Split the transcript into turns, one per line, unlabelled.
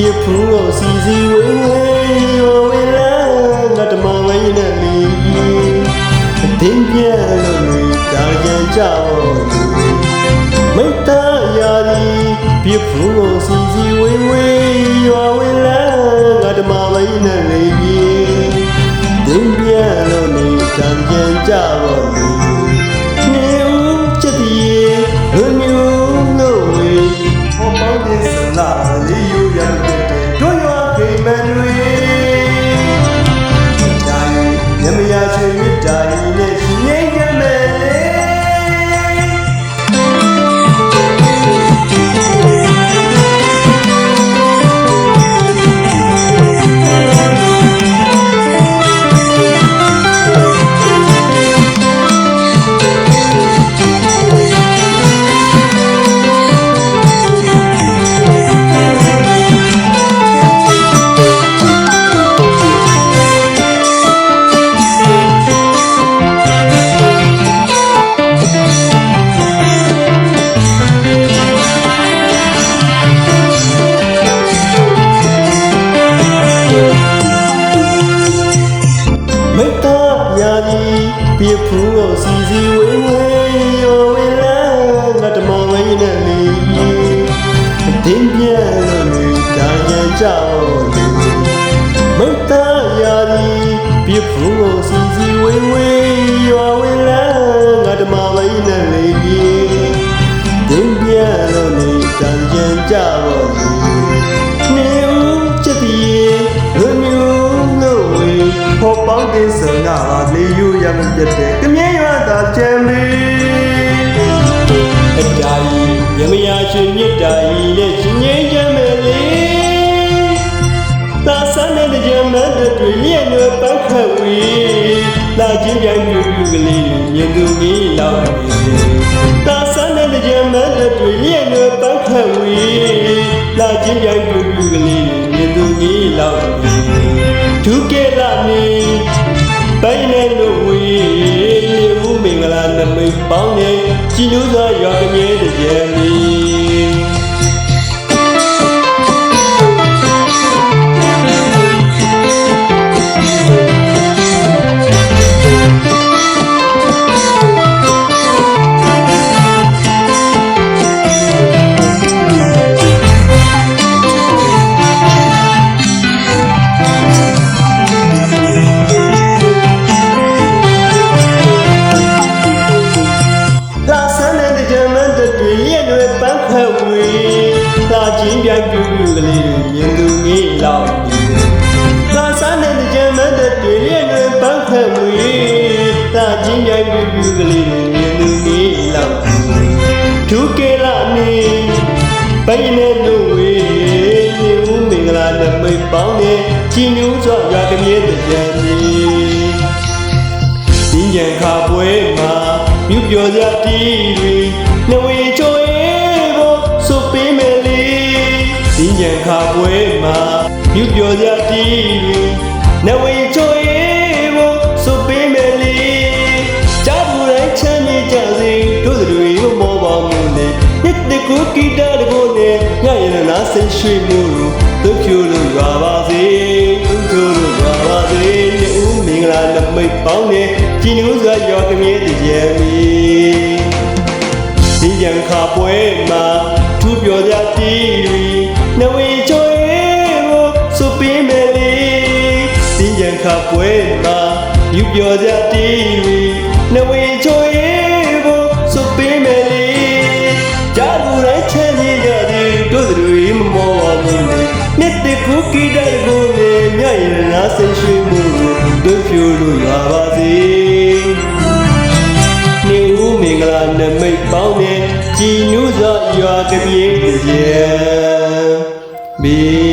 ပြဖူးကိုစီစီဝေးဝေးရောဝေးလာငါတမဝိုင်းနဲ့လီအတင်းပြလို့နေတာကြံကြဖို့မိတ္တရာဒီပြဖူးကိုစီစီဝေးဝေးရောဝေးလာငါတမဝိုင်းနဲ့လီတင်းပြလို့နေတာကြံကြဖို့ ပြဖူးကိုစီစီဝေးဝေးရောဝေးလာငါတမဝိုင်းနဲ့လီအတင်းပြလို့နေတာရန်ကြောက်မိတ္တရာဒီပြဖူးကိုစီစီဝေးဝေးရော ဟောပေါင်းတဲ့ဆန္ဒပါလေယူရမပြတဲ့ကမြဲရတာချမ်းမီအတားယမယာရှင်မြတ်တာဤနဲ့ရှင်ငိမ့်ချမ်းမယ်လေသာဆန်းတဲ့ကြမ်းတဲ့တွေမြင့်ွယ်ပန်းခတ်ဝေးလာချင်းပြန်ပြူပြူကလေးတွေမြင်သူမီးလောက်သာဆန်းတဲ့ကြမ်းတဲ့တွေမြင့်ွယ်ပန်းခတ်ဝေးလာချင်းပြန်ပြူပြူကလေးတွေမြင်သူမီးလောက်ဒု ပိုင်နေလို့ဝေးဦးမင်္ဂလာနမိတ်ပေါင်းနေကြည်နူးစွာရွာကမြဲတဲ့ကြံမီ ပန်းခတ်ဝေးလာချင်းပြန်ပြူပြူကလေးတွေမြင်သူငေးလောက်လာဆန်းတဲ့ကြမ်းတဲ့တွေရဲ့တွေပန်းခတ်ဝေးလာချင်းပြန်ပြူပြူကလေးတွေမြင်သူငေးလောက်ဒုကေလာနေပိုင်နေလို့ဝေးနေဦးမင်္ဂလာနမိတ်ပေါင်းနေချင်းညူးစွာရွာကမြဲတဲ့ကြံမီဒီရန်ခါပွဲမှာမြူပြောစရာတီးတွေ ခါပွဲမှာမြူပြောစရာတီးတွေနဝေချိုရေးဖို့ဆိုပေးမယ်လေကြားဘူးတိုင်းချမ်းမြေကြစေတို့တွေမောပါမှုနဲ့နှစ်တကူဂီတတကိုနဲ့ညရည်နာဆင်းရွှေမှုတို့ဖြူလို့ရွာပါစေတို့ဖြူလို့ရွာပါစေနေဦးမင်္ဂလာနမိတ်ပေါင်းနဲ့ကြည်နူးစွာရောကမြဲတည်ကြမီဒီရန်ခါပွဲမှာထူပြောကြတီးရီနဝေချွေကိုစု ပင်းမယ်လေဒီရန်ခါပွဲမှာယူပြောကြတီးရီနဝေချွေကိုစုပင်းမယ်လေကြားဘူးတိုင်းချမ်းမြေကြသည်တို့တွေမမောပါဘူးလေနှစ်တကူကီတကိုလေမြရနာဆင်ရွှေမှုတို့ဖြူလို့ရပါစေနေဦးမင်္ဂလာနမိတ်ပေါင်းနဲ့ကြည်နူးစွာရွာကပြေးကြံဘီ